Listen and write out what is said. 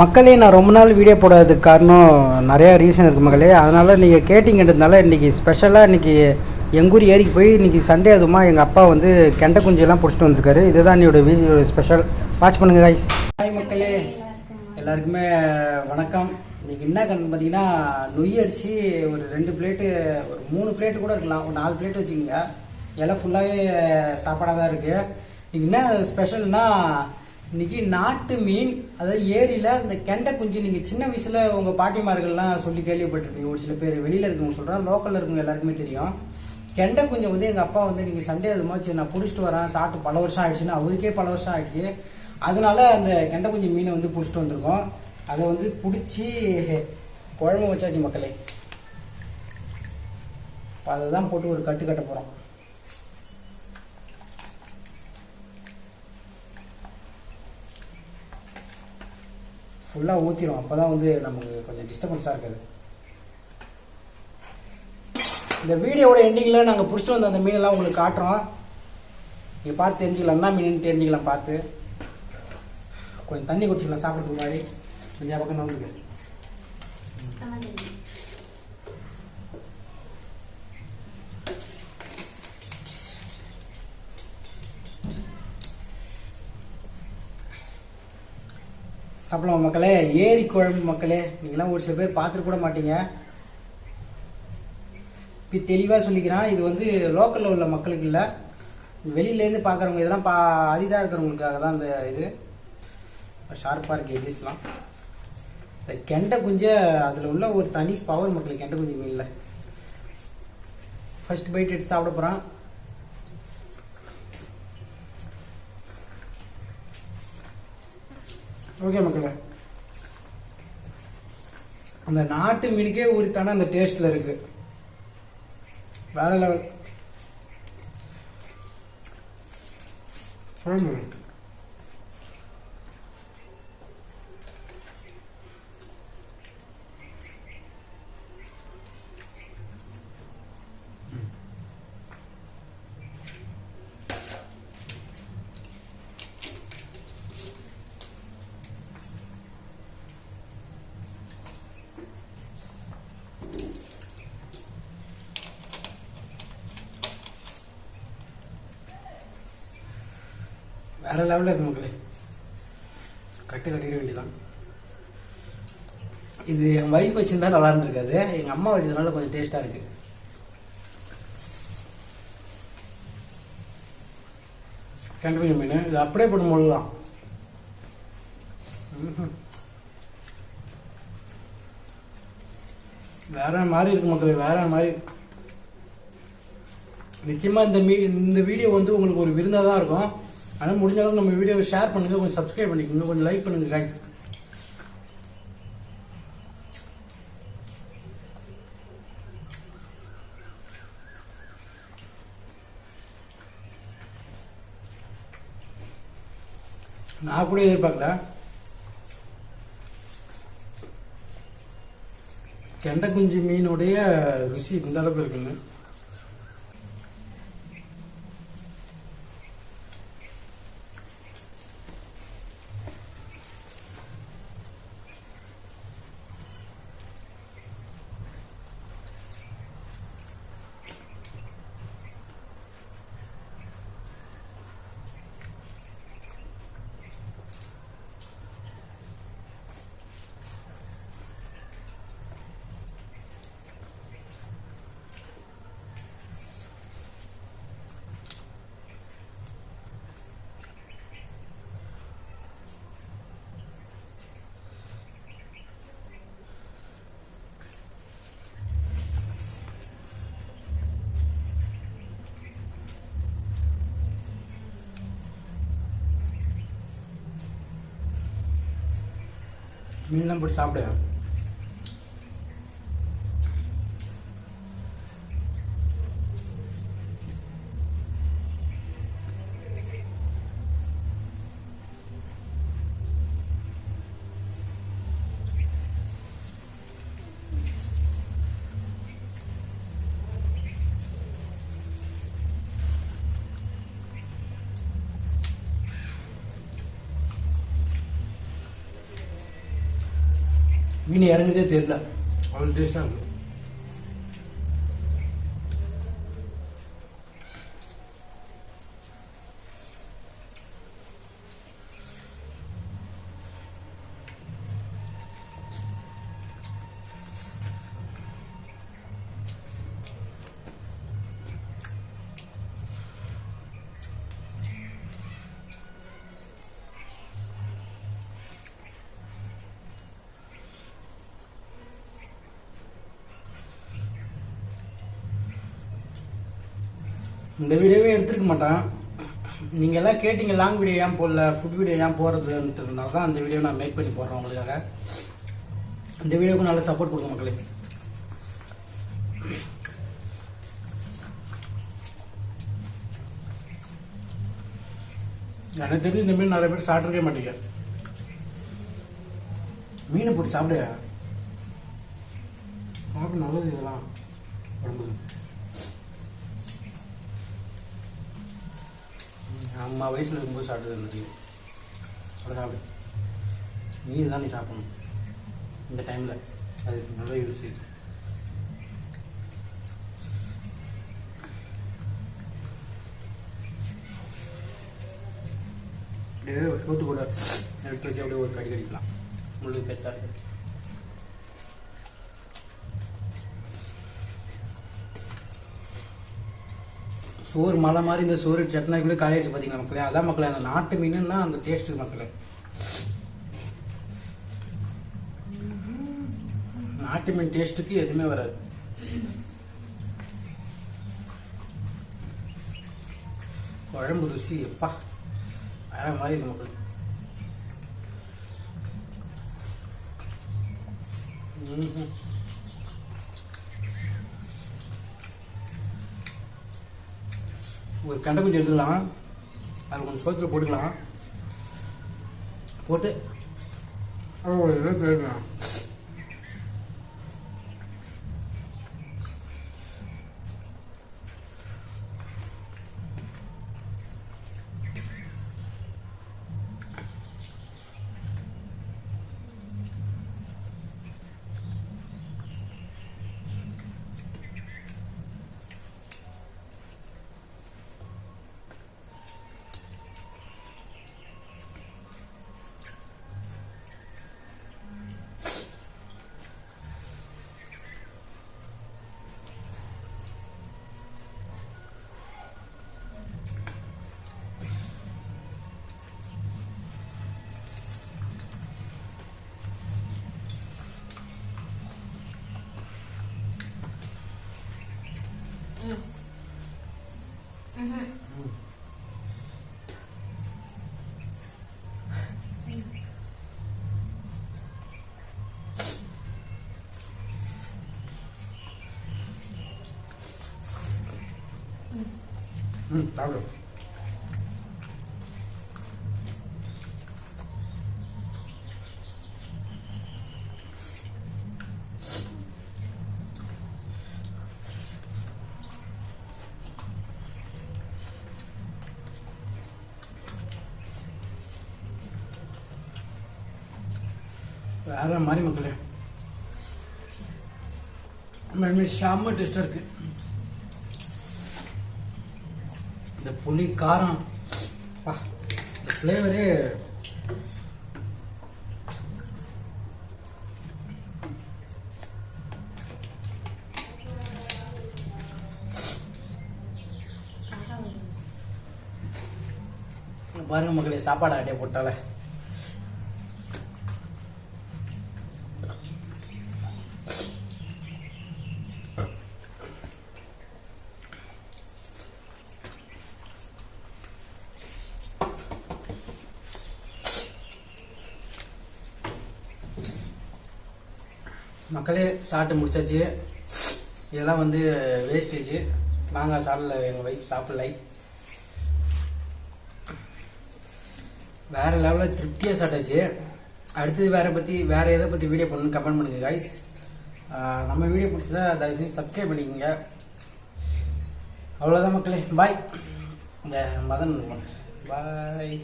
மக்களே நான் ரொம்ப நாள் வீடியோ போடாததுக்கு காரணம் நிறையா ரீசன் இருக்குது மக்களே. அதனால் நீங்கள் கேட்டிங்கன்றதுனால இன்றைக்கி ஸ்பெஷலாக இன்றைக்கி எங்கூர் ஏரிக்கு போய் இன்றைக்கி சண்டே அதுமா எங்கள் அப்பா வந்து கெண்டை குஞ்செல்லாம் பிடிச்சிட்டு வந்திருக்காரு. இதுதான் என்னோட வீடியோ ஸ்பெஷல் வாட்ச் பண்ணுங்கள் காய்ஸ் ஹாய் மக்களே. எல்லாருக்குமே வணக்கம். இன்றைக்கி என்ன கணக்கு பார்த்தீங்கன்னா நொய்யரிசி ஒரு ரெண்டு பிளேட்டு ஒரு மூணு பிளேட்டு கூட இருக்கலாம். ஒரு நாலு பிளேட் வச்சுக்கோங்க. எல்லாம் ஃபுல்லாகவே சாப்பாடாக தான் இருக்குது இன்றைக்கி என்ன ஸ்பெஷல்னால் இன்னைக்கு நாட்டு மீன் அதாவது ஏரியில் இந்த கெண்டை குஞ்சு நீங்கள் சின்ன வயசில் உங்கள் பாட்டிமார்கள்லாம் சொல்லி கேள்விப்பட்டிருப்பீங்க. ஒரு சில பேர் வெளியில் இருக்கவங்க சொல்கிறேன் லோக்கலில் இருக்கவங்க எல்லாருக்குமே தெரியும். கெண்டை குஞ்சை வந்து எங்கள் அப்பா வந்து நீங்கள் சண்டே அது மாதிரி நான் பிடிச்சிட்டு வரேன் சாப்பிட்டு பல வருஷம் ஆயிடுச்சுன்னு அவருக்கே பல வருஷம் ஆயிடுச்சு. அதனால அந்த கெண்டை குஞ்சு மீனை வந்து பிடிச்சிட்டு வந்திருக்கோம். அதை வந்து பிடிச்சி குழம்பு வச்சாச்சு மக்களே. இப்போ அதை தான் போட்டு ஒரு கட்டு கட்ட போகிறோம் ஃபுல்லாக ஊற்றிடும் அப்போ தான் வந்து நமக்கு கொஞ்சம் டிஸ்டர்பன்ஸாக இருக்குது. இந்த வீடியோவோட எண்டிங்கில் நாங்கள் பிடிச்சிட்டு வந்த அந்த மீனெல்லாம் உங்களுக்கு காட்டுறோம். நீங்கள் பார்த்து தெரிஞ்சுக்கலாம். என்ன மீன் தெரிஞ்சுக்கலாம் பார்த்து. கொஞ்சம் தண்ணி குடிச்சிக்கலாம் சாப்பிட்றதுக்கு முன்னாடி. கொஞ்சம் பக்கம் நம்பிக்கை சாப்பிடலாம் மக்களே. ஏரி குழம்பு மக்களே. நீங்களாம் ஒரு சில பேர் பார்த்துட்டு கூட மாட்டீங்க. இப்போ தெளிவாக சொல்லிக்கிறேன். இது வந்து லோக்கலில் உள்ள மக்களுக்கு இல்லை. வெளியிலேருந்து பார்க்குறவங்க இதெல்லாம் பா அதிதாக இருக்கிறவங்களுக்காக தான் இந்த இது. ஷார்ப்பாக இருக்குது எஜஸ்லாம் இந்த கெண்டை குஞ்சை அதில் உள்ள ஒரு தனி பவர் மக்களுக்கு கெண்டை குஞ்சு மீனில் ஃபஸ்ட் பைட் எடுத்து சாப்பிட போகிறான் ஓகே மக்களே. அந்த நாட்டு மீனுக்கே உரித்தான அந்த டேஸ்ட்டில் இருக்கு. வேற லெவல். வேறு லெவலில் இருக்கு மக்களே. கட்டு கட்டிட வேண்டியதான் இது என் வைஃப் வச்சுருந்தா நல்லா இருந்திருக்காது. எங்கள் அம்மா வச்சதுனால கொஞ்சம் டேஸ்ட்டாக இருக்குது கண்டிப்பாக மீன். இது அப்படியே போட்டு முள்ளலாம் வேற மாதிரி இருக்கு மக்களே வேற மாதிரி. நிச்சயமா இந்த மீ இந்த வீடியோ வந்து உங்களுக்கு ஒரு விருந்தாக தான் இருக்கும். ஆனால் முடிஞ்ச அளவுக்கு நம்ம வீடியோவை ஷேர் பண்ணுங்கள் கொஞ்சம் சப்ஸ்கிரைப் பண்ணிக்கோங்க கொஞ்சம் லைக் பண்ணுங்க guys. நான் கூட எதிர்பார்க்கல. கெண்டை குஞ்சு மீனுடைய ருசி இந்த அளவுக்கு இருக்குன்னு. மீன்லாம் போட்டு சாப்பிடுவேன். மீன் இறங்குதே தெரியல. அவ்வளோ டேஸ்ட்டாக இருக்கும் இந்த வீடியோவே எடுத்துருக்க மாட்டான். நீங்கள் எல்லாம் கேட்டிங்க லாங் வீடியோ ஏன் போடல ஃபுட் வீடியோ ஏன் போடுறதுன்றதுனால தான் அந்த வீடியோ நான் மேக் பண்ணி போடுறேன் உங்களுக்காக. இந்த வீடியோவுக்கு நல்ல சப்போர்ட் கொடுங்க மக்களே. எனக்கு தெரிஞ்சு இந்த மீன் நிறைய பேர் சாப்பிட்ருக்கவே மாட்டீங்க. மீனை போட்டு சாப்பிடுங்க. சாப்பிட நல்லது இதெல்லாம். உடம்புக்கு. அம்மா வயசில் இருக்கும்போது சாப்பிட்டது நிறைய அவ்வளோ சாப்பிடு நீ தான் நீ சாப்பிடணும். இந்த டைமில் அது நல்ல யூஸ் இது அப்படியே சோத்து கூட எடுத்து வச்சு அப்படியே ஒரு கடி கடிக்கலாம் முள்ளு பெருசாக இருக்குது சோறு மலை மாதிரி இந்த சோறு சட்னா கூட காலேஜ் பார்த்தீங்களா மக்களே? அதான் மக்களே அந்த நாட்டு மீனுன்னா அந்த டேஸ்ட்டு மக்களே. நாட்டு மீன் டேஸ்ட்டுக்கு எதுவுமே வராது. குழம்பு ருசி எப்பா. வேற மாதிரி இருக்கு மக்கள். ம்ஹும். ஒரு கண்டை குஞ்சு எடுத்துக்கலாம். அதில் கொஞ்சம் சோத்துல போட்டுக்கலாம். போட்டு அது ஒரு இதை தேடலாம் ம் சாப்பிடும் வேற மாதிரி மக்களே உண்மையுமே செம்ம டேஸ்டாக இருக்கு இந்த புளி காரம் ஃப்ளேவரே பாருங்க மக்களே சாப்பாடு ஆட்டையை போட்டால. மக்களே சாப்பிட்டு முடிச்சாச்சு. இதெல்லாம் வந்து வேஸ்டேஜ் நாங்கள் சாப்பிடல எங்கள் ஒய்ஃப் சாப்பிடலை. வேறு லெவலில் திருப்தியாக சாப்பிட்டாச்சு. அடுத்தது வேற பற்றி வேறு எதை பற்றி வீடியோ பண்ணு கமெண்ட் பண்ணுங்க guys. நம்ம வீடியோ பிடிச்சதா தயவு செஞ்சு சப்ஸ்கிரைப் பண்ணிக்கோங்க. அவ்வளோதான் மக்களே. பாய் இந்த மதன். பாய்